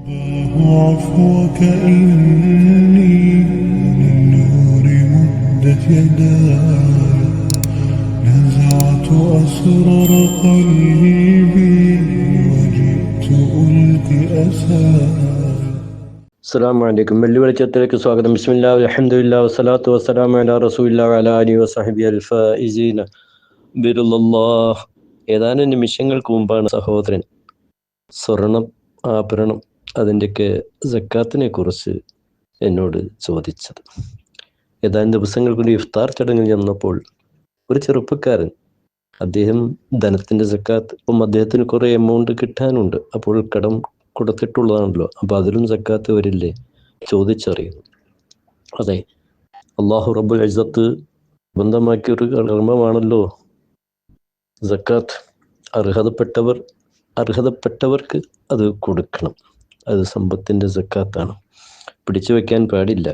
عفوك إني للنور مدت يداي نزعت أسرار قلبي وجئت ألقي أساي അസ്സാം വലൈക്കും വെള്ളി വെളിച്ചത്തിലേക്ക് സ്വാഗതം ബിസ്മില്ലാ അലഹമുല്ലാ വസ്സലാത്തു വസ്സലാം അല റസൂല്ലാ അല അലി വസഹബി അൽഫ ഇസീന ബിറുല്ലാഹ് ഏതാനും നിമിഷങ്ങൾക്ക് മുമ്പാണ് സഹോദരൻ സ്വർണം ആഭരണം അതിന്റെയൊക്കെ ജക്കാത്തിനെ കുറിച്ച് എന്നോട് ചോദിച്ചത്. ഏതാനും ദിവസങ്ങൾക്ക് ഇഫ്താർ ചടങ്ങിൽ ചെന്നപ്പോൾ ഒരു ചെറുപ്പക്കാരൻ അദ്ദേഹം ധനത്തിന്റെ ജക്കാത്ത് ഇപ്പം അദ്ദേഹത്തിന് കുറേ എമൗണ്ട് കിട്ടാനുണ്ട്. അപ്പോൾ കടം കൊടുത്തിട്ടുള്ളതാണല്ലോ. അപ്പോൾ അതിലും സക്കാത്ത് വരില്ലേ? ചോദിച്ചറിയുന്നു. അതെ അള്ളാഹു റബ്ബുൽ അജ്സത്ത് ബന്ധമാക്കിയ ഒരു കർമ്മമാണല്ലോ. സക്കാത്ത് അർഹതപ്പെട്ടവർ അർഹതപ്പെട്ടവർക്ക് അത് കൊടുക്കണം. അത് സമ്പത്തിന്റെ സക്കാത്താണ്. പിടിച്ചു വെക്കാൻ പാടില്ല.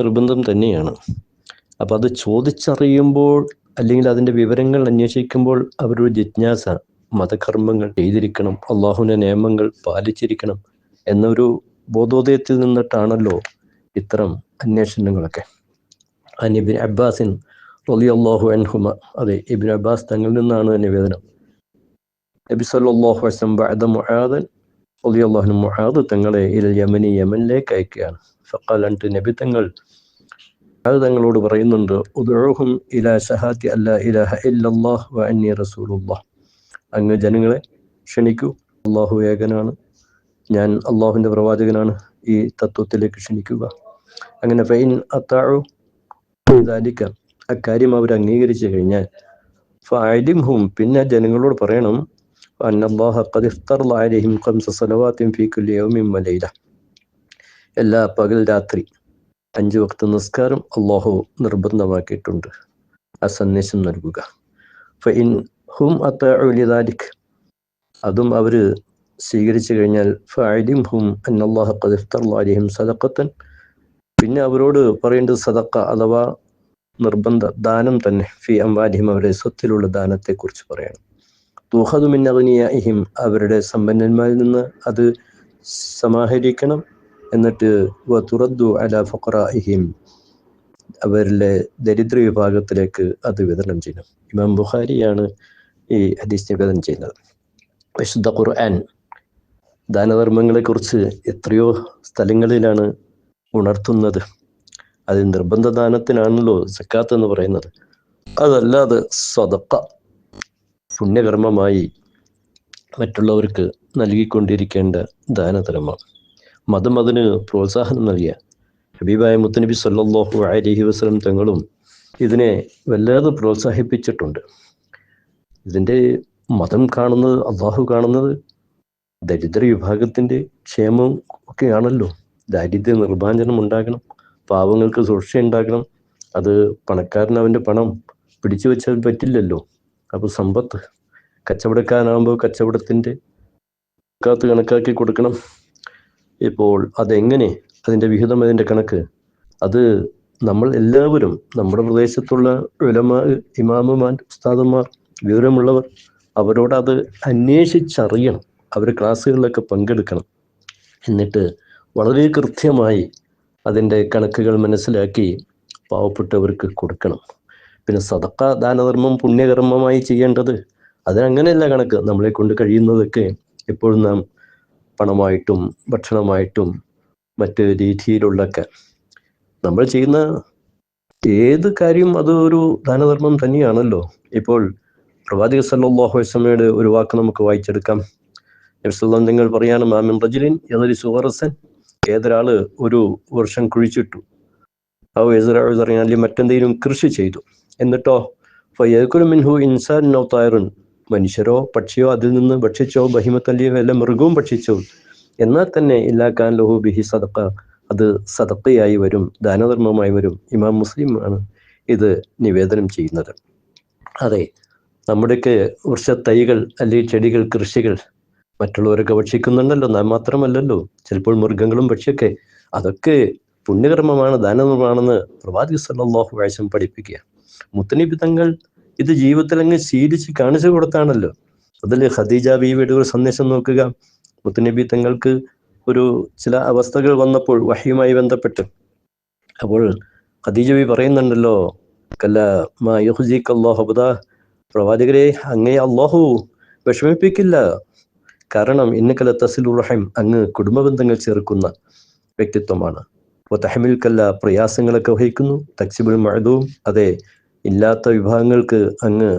നിർബന്ധം തന്നെയാണ്. അപ്പം അത് ചോദിച്ചറിയുമ്പോൾ അല്ലെങ്കിൽ അതിന്റെ വിവരങ്ങൾ അന്വേഷിക്കുമ്പോൾ അവരൊരു ജിജ്ഞാസ മതകർമ്മങ്ങൾ ചെയ്തിരിക്കണം അള്ളാഹുവിന്റെ നിയമങ്ങൾ പാലിച്ചിരിക്കണം എന്നൊരു ബോധോദയത്തിൽ നിന്നിട്ടാണല്ലോ ഇത്തരം അന്വേഷണങ്ങളൊക്കെ. അനിബിൻ അബ്ബാസിൻ റലി അള്ളാഹു അൻഹുമ അതെ ഇബിൻ അബ്ബാസ് തങ്ങളിൽ നിന്നാണ് നിവേദനം. നബി സല്ലാഹു വസ്ലം ബഅദ മുആദൻ അള്ളാഹു മുആദ് തങ്ങളെ ഇൽ യമനി യമനിലേക്ക് അയക്കുകയാണ്. ഫഖാല അൻ നബി തങ്ങൾ അത് തങ്ങളോട് പറയുന്നുണ്ട് ഉദുഹും ഇലാ ഷഹാത്തി അല്ലാ ഇലാഹ ഇല്ലല്ലാഹ് വ അന്നി റസൂലുള്ളാഹ് അങ്ങ് ജനങ്ങളെ ക്ഷണിക്കൂ അള്ളാഹു ഏകനാണ് ഞാൻ അള്ളാഹുവിന്റെ പ്രവാചകനാണ് ഈ തത്വത്തിലേക്ക് ക്ഷണിക്കുക. അങ്ങനെ ഫൈൻ അത്താഴു ദാലിക്ക അക്കാര്യം അവർ അംഗീകരിച്ചു കഴിഞ്ഞാൽ ഫാലിംഹും പിന്നെ ജനങ്ങളോട് പറയണം അന്നല്ലാഹിം ഖംസ സലവാത്തിൻ ഫീ കുല്ലി യൗമിൻ വലൈല എല്ലാ പകൽ രാത്രി അഞ്ച് വക്ത നിസ്കാരം അള്ളാഹു നിർബന്ധമാക്കിയിട്ടുണ്ട്. ആ സന്ദേശം നൽകുക. അതും അവർ സ്വീകരിച്ചു കഴിഞ്ഞാൽ പിന്നെ അവരോട് പറയേണ്ടത് സദക്ക അഥവാ നിർബന്ധ ദാനം തന്നെ. ഫി അംവാലിഹിം അവരുടെ സ്വത്തിലുള്ള ദാനത്തെക്കുറിച്ച് പറയണം. തുഹദുമിന്നഗ്നിയാഹിം അവരുടെ സമ്പന്നന്മാരിൽ നിന്ന് അത് സമാഹരിക്കണം. എന്നിട്ട് തുറദ്ദു അല ഫഖറാഹിം അവരിലെ ദരിദ്ര വിഭാഗത്തിലേക്ക് അത് വിതരണം ചെയ്യണം. ഇമാം ബുഖാരിയാണ് ഈ ഹദീസ് നിവേദനം ചെയ്യുന്നത്. വിശുദ്ധ ഖുർആൻ ദാനധർമ്മങ്ങളെക്കുറിച്ച് എത്രയോ സ്ഥലങ്ങളിലാണ് ഉണർത്തുന്നത്. അത് നിർബന്ധ ദാനത്തിനാണല്ലോ സക്കാത്ത് എന്ന് പറയുന്നത്. അതല്ലാതെ സ്വതക്ക പുണ്യകർമ്മമായി മറ്റുള്ളവർക്ക് നൽകിക്കൊണ്ടിരിക്കേണ്ട ദാനധർമ്മം. മതം അതിന് പ്രോത്സാഹനം നൽകിയ ഹബീബായ മുത്തനബി സല്ലാഹു അലഹി വസ്ലം തങ്ങളും ഇതിനെ വല്ലാതെ പ്രോത്സാഹിപ്പിച്ചിട്ടുണ്ട്. ഇതിന്റെ മതം കാണുന്നത് അള്ളാഹു കാണുന്നത് ദരിദ്ര വിഭാഗത്തിന്റെ ക്ഷേമം ഒക്കെയാണല്ലോ. ദാരിദ്ര്യ നിർമ്മാർജനം ഉണ്ടാകണം പാവങ്ങൾക്ക് സുരക്ഷ ഉണ്ടാക്കണം അത് പണക്കാരൻ അവന്റെ പണം പിടിച്ചു വെച്ചാൽ പറ്റില്ലല്ലോ. അപ്പോൾ സമ്പത്ത് കച്ചവടക്കാരനാകുമ്പോൾ കച്ചവടത്തിന്റെ കാത്ത് കണക്കാക്കി കൊടുക്കണം. ഇപ്പോൾ അതെങ്ങനെ അതിന്റെ വിഹിതം അതിന്റെ കണക്ക്? അത് നമ്മൾ എല്ലാവരും നമ്മുടെ പ്രദേശത്തുള്ള ഉലമാ ഇമാമുമാർ ഉസ്താദന്മാർ വിവരമുള്ളവർ അവരോട് അത് അന്വേഷിച്ചറിയണം. അവർ ക്ലാസ്സുകളിലൊക്കെ പങ്കെടുക്കണം. എന്നിട്ട് വളരെ കൃത്യമായി അതിന്റെ കണക്കുകൾ മനസ്സിലാക്കി പാവപ്പെട്ടവർക്ക് കൊടുക്കണം. പിന്നെ സദക്ക ദാനധർമ്മം പുണ്യകർമ്മമായി ചെയ്യേണ്ടത്. അതിനങ്ങനെയല്ല കണക്ക്. നമ്മളെ കൊണ്ട് കഴിയുന്നതൊക്കെ എപ്പോഴും നാം പണമായിട്ടും ഭക്ഷണമായിട്ടും മറ്റ് രീതിയിലുള്ളൊക്കെ നമ്മൾ ചെയ്യുന്ന ഏത് കാര്യം അത് ഒരു ദാനധർമ്മം തന്നെയാണല്ലോ. ഇപ്പോൾ പ്രവാചക സല്ലാഹു വസ്ലമയുടെ ഒരു വാക്ക് നമുക്ക് വായിച്ചെടുക്കാം. നബ്സല്ലാം നിങ്ങൾ പറയാണ് മാമിൻ റജലിൻ ഏതൊരു സുഹറസൻ ഏതൊരാൾ ഒരു വർഷം കുഴിച്ചിട്ടു. ആ എതിരാളിൽ മറ്റെന്തെങ്കിലും കൃഷി ചെയ്തു. എന്നിട്ടോ ഫയ്യൽക്കുലുമിൻഹു മിൻഹു ഇൻസാൻ തായറുൻ. മനുഷ്യരോ പക്ഷിയോ അതിൽ നിന്ന് ഭക്ഷിച്ചോ ബഹിമത്തല്ലിയോ എല്ലാം മൃഗവും ഭക്ഷിച്ചോ. എന്നാൽ തന്നെ ഇല്ലാക്കാൻ ലഹു ബിഹി സദക്ക അത് സദക്കയായി വരും ദാനധർമ്മമായി വരും. ഇമാം മുസ്ലിം ആണ് ഇത് നിവേദനം ചെയ്യുന്നത്. അതെ നമ്മുടെയൊക്കെ തൈകൾ അല്ലെങ്കിൽ ചെടികൾ കൃഷികൾ മറ്റുള്ളവരൊക്കെ ഭക്ഷിക്കുന്നുണ്ടല്ലോ. നാം മാത്രമല്ലല്ലോ ചിലപ്പോൾ മൃഗങ്ങളും പക്ഷിയൊക്കെ. അതൊക്കെ പുണ്യകർമ്മമാണ് ദാനധർമ്മമാണെന്ന് പ്രവാചക സല്ലാഹു വാഴ്ചം പഠിപ്പിക്കുക മുത്തനബി തങ്ങൾ ഇത് ജീവിതത്തിൽ അങ്ങ് ശീലിച്ച് കാണിച്ചു കൊടുത്താണല്ലോ. അതിൽ ഖദീജ ബീവിയുടെ ഒരു സന്ദേശം നോക്കുക. മുത്തനബി തങ്ങൾക്ക് ഒരു ചില അവസ്ഥകൾ വന്നപ്പോൾ വഹിയുമായി ബന്ധപ്പെട്ട്. അപ്പോൾ ഖദീജബി പറയുന്നുണ്ടല്ലോ കല്ല മാ അബദാ. പ്രവാചകരെ അങ്ങേ അള്ളാഹു വിഷമിപ്പിക്കില്ല. കാരണം ഇന്നക്കല തസിലുർ റഹിം അങ്ങ് കുടുംബബന്ധങ്ങൾ ചേർക്കുന്ന വ്യക്തിത്വമാണ്. അപ്പോൾ തഹമിൽക്കല്ല പ്രയാസങ്ങളൊക്കെ വഹിക്കുന്നു. തക്സിബുൽ മഴതും അതെ ഇല്ലാത്ത വിഭാഗങ്ങൾക്ക് അങ്ങ്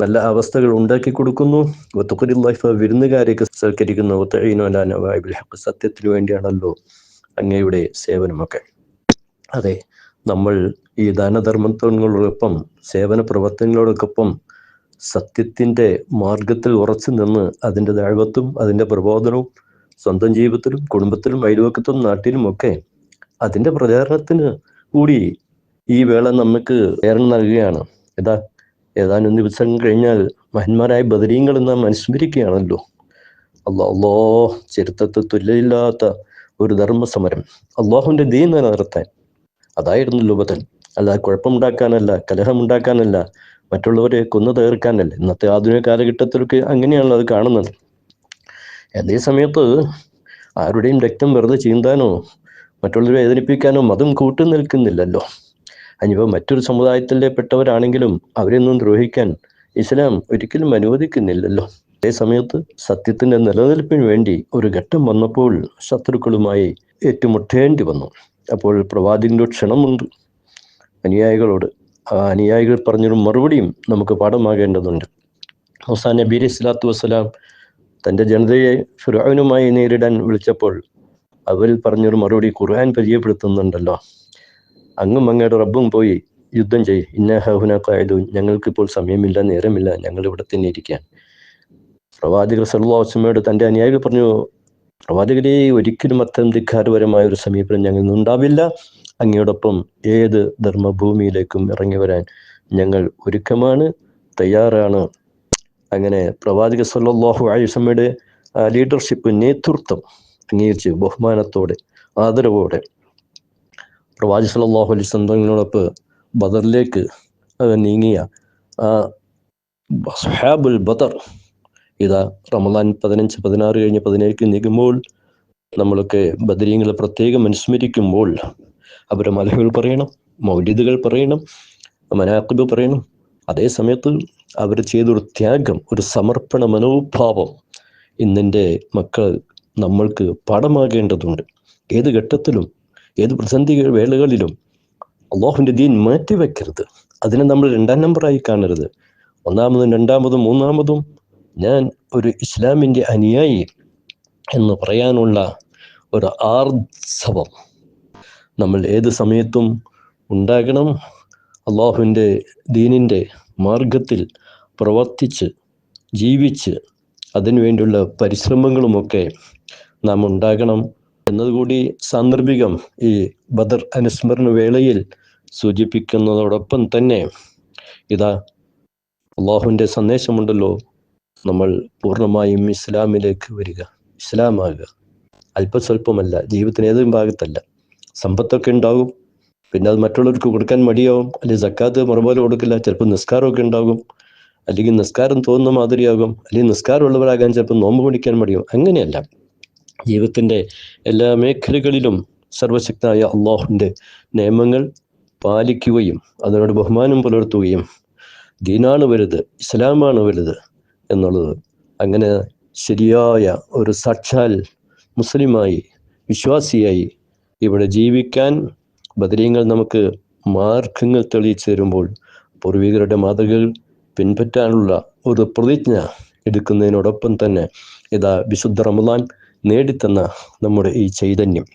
നല്ല അവസ്ഥകൾ ഉണ്ടാക്കി കൊടുക്കുന്നു. തുഖരില്ലാഹിഫ വിരുന്നുകാരെയൊക്കെ സൽക്കരിക്കുന്നു. സത്യത്തിന് സത്യത്തിനു വേണ്ടിയാണല്ലോ അങ്ങയുടെ സേവനമൊക്കെ. അതെ നമ്മൾ ഈ ദാനധർമ്മത്തോടൊപ്പം സേവന പ്രവർത്തനങ്ങളോടൊപ്പം സത്യത്തിന്റെ മാർഗത്തിൽ ഉറച്ചു നിന്ന് അതിന്റെ ദൈവത്തും അതിന്റെ പ്രബോധനവും സ്വന്തം ജീവിതത്തിലും കുടുംബത്തിലും അയൽവക്കത്തും നാട്ടിലുമൊക്കെ അതിന്റെ പ്രചാരണത്തിന് കൂടി ഈ വേള നമുക്ക് ഏറെ നൽകുകയാണ്. ഏതാ ഏതാനും ദിവസം കഴിഞ്ഞാൽ മഹന്മാരായ ബദരീങ്ങൾ നാം അനുസ്മരിക്കുകയാണല്ലോ അള്ളാ അള്ളോ ചരിത്രത്തെ തുല്യമില്ലാത്ത ഒരു ധർമ്മസമരം. അള്ളാഹുവിന്റെ ദീൻ നിലനിർത്താൻ. അതായിരുന്നു ബദൽ. അല്ല കുഴപ്പമുണ്ടാക്കാനല്ല കലഹമുണ്ടാക്കാനല്ല മറ്റുള്ളവരെ കൊന്നു തീർക്കാനല്ല ഇന്നത്തെ ആധുനിക കാലഘട്ടത്തിലൊക്കെ അങ്ങനെയാണല്ലോ അത് കാണുന്നത്. അതേ സമയത്ത് ആരുടെയും രക്തം വെറുതെ ചീന്താനോ മറ്റുള്ളവരെ വേദനിപ്പിക്കാനോ മതം കൂട്ടു നിൽക്കുന്നില്ലല്ലോ അനിപ്പോൾ മറ്റൊരു സമുദായത്തിലെ പെട്ടവരാണെങ്കിലും അവരെയൊന്നും ദ്രോഹിക്കാൻ ഇസ്ലാം ഒരിക്കലും അനുവദിക്കുന്നില്ലല്ലോ. അതേ സമയത്ത് സത്യത്തിന്റെ നിലനിൽപ്പിന് വേണ്ടി ഒരു ഘട്ടം വന്നപ്പോൾ ശത്രുക്കളുമായി ഏറ്റുമുട്ടേണ്ടി വന്നു. അപ്പോൾ പ്രവാചകന്റെ ക്ഷണമുണ്ട്. അനുയായികളോട് ആ അനുയായികൾ പറഞ്ഞൊരു മറുപടിയും നമുക്ക് പാഠമാകേണ്ടതുണ്ട്. ഹുസാൻ നബി ഇസ്ലാത്തു വസ്സലാം തന്റെ ജനതയെ ഫിറാനുമായി നേരിടാൻ വിളിച്ചപ്പോൾ അവരിൽ പറഞ്ഞൊരു മറുപടി ഖുർആൻ പരിചയപ്പെടുത്തുന്നുണ്ടല്ലോ. അങ്ങും അങ്ങയുടെ റബ്ബും പോയി യുദ്ധം ചെയ്. ഇന്ന ഹഹുന കായതു ഞങ്ങൾക്കിപ്പോൾ സമയമില്ല നേരമില്ല. ഞങ്ങൾ ഇവിടെ തന്നെ ഇരിക്കാൻ പ്രവാചകർ സല്ലാസ്മയോട് തന്റെ അനുയായികൾ പറഞ്ഞു പ്രവാചകരെ ഒരിക്കലും അത്തരം ധിക്കാരപരമായ ഒരു സമീപനം ഞങ്ങളിൽ നിന്നുണ്ടാവില്ല അങ്ങയോടൊപ്പം ഏത് ധർമ്മഭൂമിയിലേക്കും ഇറങ്ങി വരാൻ ഞങ്ങൾ ഒരുക്കമാണ് തയ്യാറാണ്. അങ്ങനെ പ്രവാചക സല്ലാഹു അലിസ്മയുടെ ലീഡർഷിപ്പ് നേതൃത്വം അംഗീകരിച്ച് ബഹുമാനത്തോടെ ആദരവോടെ പ്രവാചക സല്ലല്ലാഹു അലൈഹി സ്വന്തങ്ങളോടൊപ്പ് ബദറിലേക്ക് നീങ്ങിയ ആ ഹാബുൽ ബദർ ഇതാ റമദാൻ പതിനഞ്ച് പതിനാറ് കഴിഞ്ഞ് പതിനേഴ് നീങ്ങുമ്പോൾ നമ്മളൊക്കെ ബദരീങ്ങളെ പ്രത്യേകം അനുസ്മരിക്കുമ്പോൾ അവരെ മലഹുകൾ പറയണം മൗലിദുകൾ പറയണം മനാക്കിബ് പറയണം. അതേ സമയത്ത് അവർ ചെയ്തൊരു ത്യാഗം ഒരു സമർപ്പണ മനോഭാവം ഇന്നിന്റെ മക്കൾ നമ്മൾക്ക് പാഠമാകേണ്ടതുണ്ട്. ഏത് ഘട്ടത്തിലും ഏത് പ്രതിസന്ധി വേളകളിലും അള്ളാഹുവിന്റെ ദീൻ മാറ്റിവെക്കരുത്. അതിനെ നമ്മൾ രണ്ടാം നമ്പറായി കാണരുത്. ഒന്നാമതും രണ്ടാമതും മൂന്നാമതും ഞാൻ ഒരു ഇസ്ലാമിന്റെ അനുയായി എന്ന് പറയാനുള്ള ഒരു ആർജവം നമ്മൾ ഏത് സമയത്തും ഉണ്ടാകണം. അള്ളാഹുവിന്റെ ദീനിന്റെ മാർഗത്തിൽ പ്രവർത്തിച്ച് ജീവിച്ച് അതിനുവേണ്ടിയുള്ള പരിശ്രമങ്ങളുമൊക്കെ നാം ഉണ്ടാകണം. എന്നതുകൂടി സാന്ദർഭികം ഈ ബദർ അനുസ്മരണ വേളയിൽ സൂചിപ്പിക്കുന്നതോടൊപ്പം തന്നെ ഇതാ അള്ളാഹുവിന്റെ സന്ദേശമുണ്ടല്ലോ നമ്മൾ പൂർണമായും ഇസ്ലാമിലേക്ക് വരിക ഇസ്ലാമാകുക. അല്പസ്വല്പമല്ല ജീവിതത്തിന് ഏതും ഭാഗത്തല്ല. സമ്പത്തൊക്കെ ഉണ്ടാകും പിന്നെ അത് മറ്റുള്ളവർക്ക് കൊടുക്കാൻ മടിയാവും അല്ലെങ്കിൽ സക്കാത്ത് മറുപോലെ കൊടുക്കില്ല ചിലപ്പോൾ നിസ്കാരമൊക്കെ ഉണ്ടാകും അല്ലെങ്കിൽ നിസ്കാരം തോന്നുന്ന മാതിരിയാകും അല്ലെങ്കിൽ നിസ്കാരമുള്ളവരാകാൻ ചിലപ്പോൾ നോമ്പ് പിടിക്കാൻ മടിയാവും അങ്ങനെയല്ല. ജീവിതത്തിന്റെ എല്ലാ മേഖലകളിലും സർവശക്തനായ അള്ളാഹുവിന്റെ നിയമങ്ങൾ പാലിക്കുകയും അതിനോട് ബഹുമാനം പുലർത്തുകയും ദീനാണ് വലുത് ഇസ്ലാമാണ് വലുത് എന്നുള്ളത് അങ്ങനെ ശരിയായ ഒരു സാക്ഷാൽ മുസ്ലിമായി വിശ്വാസിയായി ഇവിടെ ജീവിക്കാൻ ബദരീങ്ങൾ നമുക്ക് മാർഗങ്ങൾ തെളിയിച്ചു തരുമ്പോൾ പൂർവികരുടെ മാതൃകകൾ പിൻപറ്റാനുള്ള ഒരു പ്രതിജ്ഞ എടുക്കുന്നതിനോടൊപ്പം തന്നെ ഇതാ വിശുദ്ധ റമദാൻ നേടിത്തന്ന നമ്മുടെ ഈ ചൈതന്യം.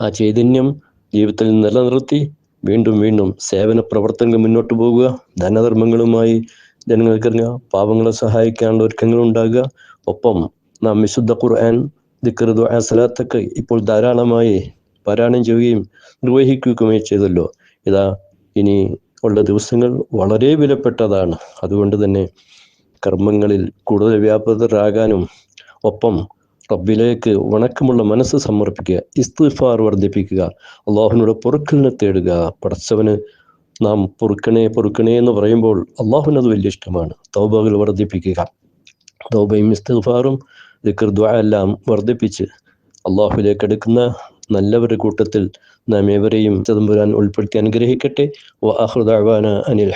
ആ ചൈതന്യം ജീവിതത്തിൽ നിലനിർത്തി വീണ്ടും വീണ്ടും സേവന പ്രവർത്തനങ്ങൾ മുന്നോട്ട് പോവുക ധനധർമ്മങ്ങളുമായി ജനങ്ങൾക്കിറങ്ങുക പാപങ്ങളെ സഹായിക്കാനുള്ള ഒരുക്കങ്ങൾ ഉണ്ടാകുക. ഒപ്പം നാം വിശുദ്ധ ഖുർആൻ ദിക്കറുദ് അസലാത്തൊക്കെ ഇപ്പോൾ ധാരാളമായി പാരായണം ചെയ്യുകയും നിർവഹിക്കുകയും ചെയ്തല്ലോ. ഇതാ ഇനി ഉള്ള ദിവസങ്ങൾ വളരെ വിലപ്പെട്ടതാണ്. അതുകൊണ്ട് തന്നെ കർമ്മങ്ങളിൽ കൂടുതൽ വ്യാപൃതരാകാനും ഒപ്പം റബ്ബിലേക്ക് വണക്കമുള്ള മനസ്സ് സമർപ്പിക്കുക ഇസ്തിഫാർ വർദ്ധിപ്പിക്കുക അള്ളാഹുവിനോട് പൊറുക്കലിനെ തേടുക. പടച്ചവന് നാം പൊറുക്കണേ പൊറുക്കണേ എന്ന് പറയുമ്പോൾ അള്ളാഹുവിന് അത് വലിയ ഇഷ്ടമാണ്. തൗബകൾ വർദ്ധിപ്പിക്കുക. തൗബയും ഇസ്തിഫാറും എല്ലാം വർദ്ധിപ്പിച്ച് അള്ളാഹുലേക്ക് എടുക്കുന്ന നല്ലവരുടെ കൂട്ടത്തിൽ നാം ഏവരെയും ചതമ്പുരാൻ ഉൾപ്പെടുത്തി അനുഗ്രഹിക്കട്ടെ. അനിൽ